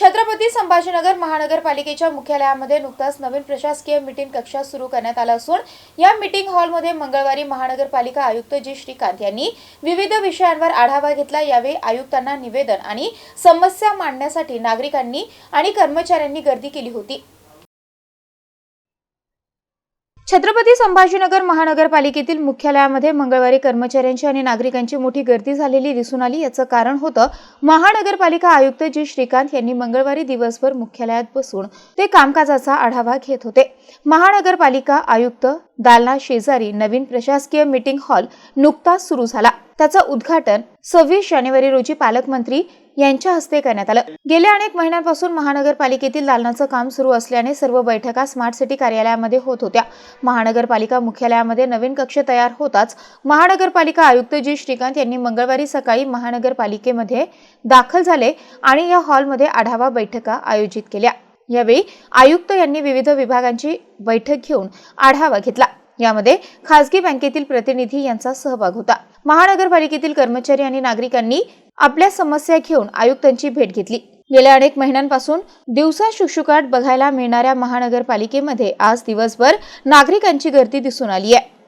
छत्रपती संभाजीनगर महानगरपालिकेच्या मुख्यालयामध्ये नुकताच नवीन प्रशासकीय मीटिंग कक्षा सुरू करण्यात आला असून या मीटिंग हॉलमध्ये मंगळवारी महानगरपालिका आयुक्त जी. श्रीकांत यांनी विविध विषयांवर आढावा घेतला. यावेळी आयुक्तांना निवेदन आणि समस्या मांडण्यासाठी नागरिकांनी आणि कर्मचाऱ्यांनी गर्दी केली होती. छत्रपती संभाजीनगर महानगरपालिकेतील मुख्यालयामध्ये मंगळवारी कर्मचाऱ्यांची आणि नागरिकांची मोठी गर्दी झालेली दिसून आली. याचं कारण होतं महानगरपालिका आयुक्त जी श्रीकांत यांनी मंगळवारी दिवसभर मुख्यालयात बसून ते कामकाजाचा आढावा घेत होते. महानगरपालिका आयुक्त दालना शेजारी नवीन प्रशासकीय मीटिंग हॉल नुकताच सुरू झाला. त्याचं उद्घाटन सव्वीस जानेवारी रोजी पालकमंत्री यांच्या हस्ते करण्यात आलं. गेल्या अनेक महिन्यांपासून महानगरपालिकेतील दालनाचं काम सुरू असल्याने सर्व बैठका स्मार्ट सिटी कार्यालयामध्ये होत होत्या. महानगरपालिका मुख्यालयामध्ये नवीन कक्ष तयार होताच महानगरपालिका आयुक्त जी श्रीकांत यांनी मंगळवारी सकाळी महानगरपालिकेमध्ये दाखल झाले आणि या हॉलमध्ये आढावा बैठका आयोजित केल्या. यावेळी आयुक्त यांनी विविध विभागांची बैठक घेऊन आढावा घेतला. यामध्ये खासगी बँकेतील प्रतिनिधी यांचा सहभाग होता. महानगरपालिकेतील कर्मचारी आणि नागरिकांनी आपल्या समस्या घेऊन आयुक्तांची भेट घेतली. गेल्या अनेक महिन्यांपासून दिवसा शुकशुकाट बघायला मिळणाऱ्या महानगरपालिकेमध्ये आज दिवसभर नागरिकांची गर्दी दिसून आली आहे.